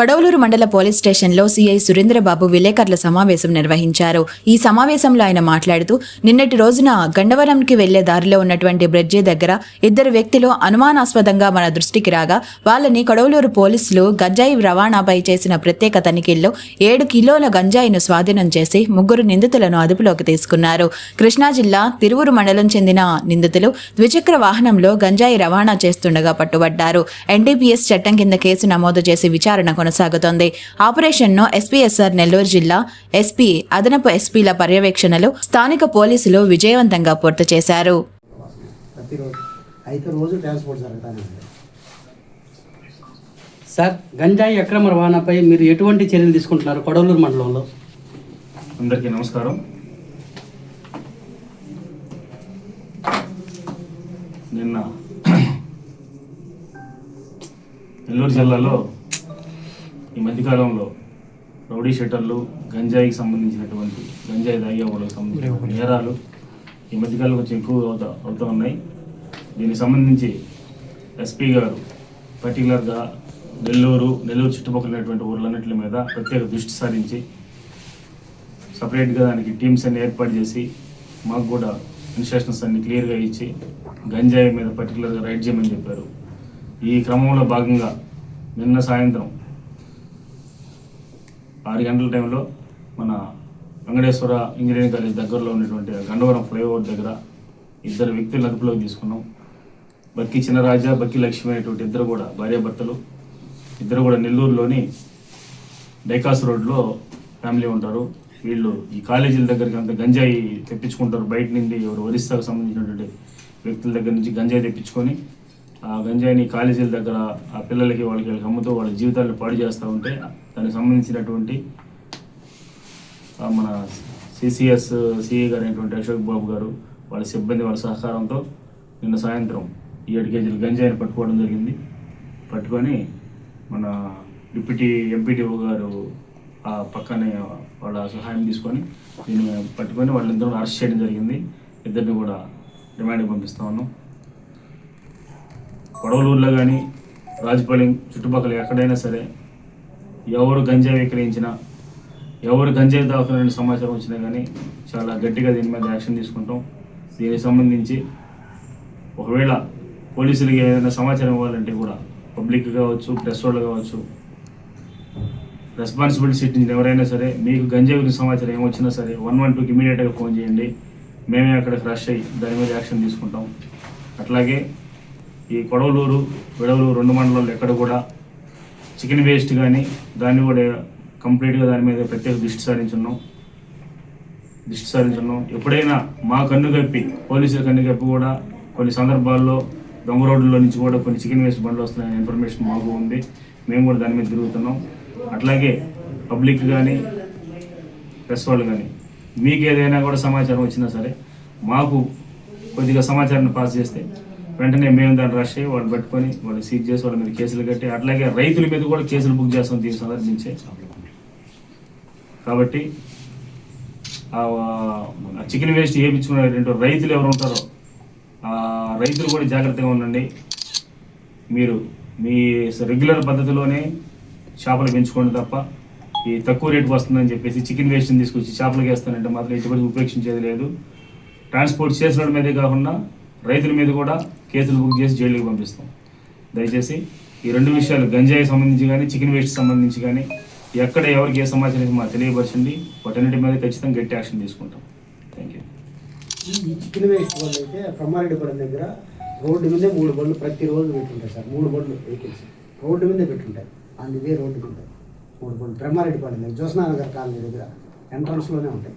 కడవలూరు మండల పోలీస్ స్టేషన్లో సీఐ సురేంద్రబాబు విలేకరుల సమావేశం నిర్వహించారు. ఈ సమావేశంలో ఆయన మాట్లాడుతూ నిన్నటి రోజున గండవరంకి వెళ్ళే దారిలో ఉన్నటువంటి బ్రిడ్జి దగ్గర ఇద్దరు వ్యక్తులు అనుమానాస్పదంగా మన దృష్టికి రాగా వాళ్ళని కడవలూరు పోలీసులు గంజాయి రవాణాపై చేసిన ప్రత్యేక తనిఖీల్లో ఏడు కిలోల గంజాయిను స్వాధీనం చేసి ముగ్గురు నిందితులను అదుపులోకి తీసుకున్నారు. కృష్ణా జిల్లా తిరువురు మండలం చెందిన నిందితులు ద్విచక్ర వాహనంలో గంజాయి రవాణా చేస్తుండగా పట్టుబడ్డారు. ఎన్డీపీఎస్ చట్టం కింద కేసు నమోదు చేసి విచారణ కొనసాగుతోంది. ఆపరేషన్ను ఎస్పీఎస్ఆర్ నెల్లూరు జిల్లా ఎస్పీ అదనపు ఎస్పీల పర్యవేక్షణలో స్థానిక పోలీసులు విజయవంతంగా పూర్తి చేశారు. సార్ గంజాయి అక్రమ రవాణాపై మీరు ఎటువంటి చర్యలు తీసుకుంటున్నారు కొడవలూరు మండలంలో? అందరికీ నమస్కారం. నిన్న నెల్లూరు జిల్లాలో ఈ మధ్యకాలంలో రౌడీ షెటర్లు గంజాయికి సంబంధించినటువంటి గంజాయి దాగి వాళ్ళకి సంబంధించిన నేరాలు ఈ మధ్యకాలం కొంచెం ఎక్కువ అవుతా అవుతూ ఉన్నాయి. దీనికి సంబంధించి ఎస్పీ గారు పర్టికులర్గా నెల్లూరు నెల్లూరు చుట్టుపక్కల ఉన్నటువంటి ఊర్లన్నింటి మీద ప్రత్యేక దృష్టి సారించి సపరేట్గా దానికి టీమ్స్ అన్ని ఏర్పాటు చేసి మాకు కూడా ఇన్స్ట్రక్షన్స్ అన్ని క్లియర్గా ఇచ్చి గంజాయి మీద పర్టికులర్గా రైడ్ చేయమని చెప్పారు. ఈ క్రమంలో భాగంగా నిన్న సాయంత్రం ఆరు గంటల టైంలో మన వెంకటేశ్వర ఇంజనీరింగ్ కాలేజ్ దగ్గరలో ఉన్నటువంటి గండవరం ఫ్లైఓవర్ దగ్గర ఇద్దరు వ్యక్తులను అదుపులోకి తీసుకున్నాం. బక్కి చిన్నరాజా బక్కి లక్ష్మి అనేటువంటి ఇద్దరు కూడా భార్యాభర్తలు. ఇద్దరు కూడా నెల్లూరులోని డైకాస్ రోడ్లో ఫ్యామిలీ ఉంటారు. వీళ్ళు ఈ కాలేజీల దగ్గరికి అంత గంజాయి తెప్పించుకుంటారు. బయట నుండి ఎవరు ఒరిస్సాకు సంబంధించినటువంటి వ్యక్తుల దగ్గర నుంచి గంజాయి తెప్పించుకొని ఆ గంజాయిని కాలేజీల దగ్గర ఆ పిల్లలకి వాళ్ళకి వాళ్ళకి అమ్ముతూ వాళ్ళ జీవితాలను పాడు చేస్తూ ఉంటే దానికి సంబంధించినటువంటి మన సిసిఎస్ సిఏ గారు అయినటువంటి అశోక్ బాబు గారు వాళ్ళ సిబ్బంది వాళ్ళ సహకారంతో నిన్న సాయంత్రం ఈ ఏడు కేజీల గంజాయిని పట్టుకోవడం జరిగింది. పట్టుకొని మన డిప్యూటీ ఎంపీటీఓ గారు ఆ పక్కనే వాళ్ళ సహాయం తీసుకొని దీన్ని పట్టుకొని వాళ్ళిద్దరూ అరెస్ట్ చేయడం జరిగింది. ఇద్దరిని కూడా రిమాండ్కి పంపిస్తా ఉన్నాం. కొడవలూరులో కానీ రాజపాలెం చుట్టుపక్కల ఎక్కడైనా సరే ఎవరు గంజాయి విక్రయించినా ఎవరు గంజాయి దాకుతున్న సమాచారం వచ్చినా కానీ చాలా గట్టిగా దీని మీద యాక్షన్ తీసుకుంటాం. దీనికి సంబంధించి ఒకవేళ పోలీసులకి ఏదైనా సమాచారం ఇవ్వాలంటే కూడా పబ్లిక్ కావచ్చు ప్రెస్ వాళ్ళు కావచ్చు రెస్పాన్సిబిలిటీ సిట్టించిన ఎవరైనా సరే మీకు గంజాయి గురించి సమాచారం ఏమొచ్చినా సరే వన్ వన్ టూకి ఇమీడియట్గా ఫోన్ చేయండి. మేమే అక్కడ రష్ అయ్యి దాని మీద యాక్షన్ తీసుకుంటాం. అట్లాగే ఈ కొడవలూరు విడవలూరు రెండు మండలాల్లో ఎక్కడ కూడా చికెన్ వేస్ట్ కానీ దాన్ని కూడా కంప్లీట్గా దాని మీద ప్రత్యేక దృష్టి సారించున్నాం. దృష్టి సారించున్నాం. ఎప్పుడైనా మా కన్ను కప్పి పోలీసుల కన్ను కప్పి కూడా కొన్ని సందర్భాల్లో దొంగ రోడ్లలో నుంచి కూడా కొన్ని చికెన్ వేస్ట్ బండ్లు వస్తున్నాయనే ఇన్ఫర్మేషన్ మాకు ఉంది. మేము కూడా దాని మీద తిరుగుతున్నాం. అట్లాగే పబ్లిక్ కానీ ప్రెస్ వాళ్ళు కానీ మీకు ఏదైనా కూడా సమాచారం వచ్చినా సరే మాకు కొద్దిగా సమాచారాన్ని పాస్ చేస్తే వెంటనే మేము దాన్ని రష్ అయ్యి వాళ్ళు పట్టుకొని వాళ్ళు సీజ్ చేసి వాళ్ళ మీద కేసులు కట్టి అట్లాగే రైతుల మీద కూడా కేసులు బుక్ చేస్తాం దీన్ని సందర్భించే. కాబట్టి ఆ చికెన్ వేస్ట్ వేయించుకునేటువంటి రైతులు ఎవరు ఉంటారో రైతులు కూడా జాగ్రత్తగా ఉండండి. మీరు మీ రెగ్యులర్ పద్ధతిలోనే చేపలు పెంచుకోండి తప్ప ఈ తక్కువ రేటు వస్తుందని చెప్పేసి చికెన్ వేస్ట్ని తీసుకొచ్చి చేపలకి వేస్తానంటే మాత్రం ఎటువంటి ఉపేక్షించేది లేదు. ట్రాన్స్పోర్ట్ చేసిన మీదే కాకుండా రైతుల మీద కూడా కేసులు బుక్ చేసి జైలుకి పంపిస్తాం. దయచేసి ఈ రెండు విషయాలు గంజాయి సంబంధించి కానీ చికెన్ వేస్ట్ సంబంధించి కానీ ఎక్కడ ఎవరికి ఏ సమాచారం మాకు తెలియపరచండి. వాటన్నిటి మీద ఖచ్చితంగా గట్టి యాక్షన్ తీసుకుంటాం. థ్యాంక్ యూ ఈ చికెన్ వేస్ట్ వాళ్ళు అయితే బ్రహ్మారెడ్డిపురం దగ్గర రోడ్డు మీదే మూడు బండ్లు ప్రతిరోజు పెట్టుంటాయి సార్. మూడు బండ్లు వెహికల్స్. రోడ్డు మీదే పెట్టుంటాయి అండ్ ఇదే రోడ్డు మీద మూడు బండ్లు. బ్రహ్మారెడ్డిపాలెం దగ్గర జ్యోత్స్నానగర్ కాలనీ దగ్గర ఎంట్రన్స్లోనే ఉంటాయి.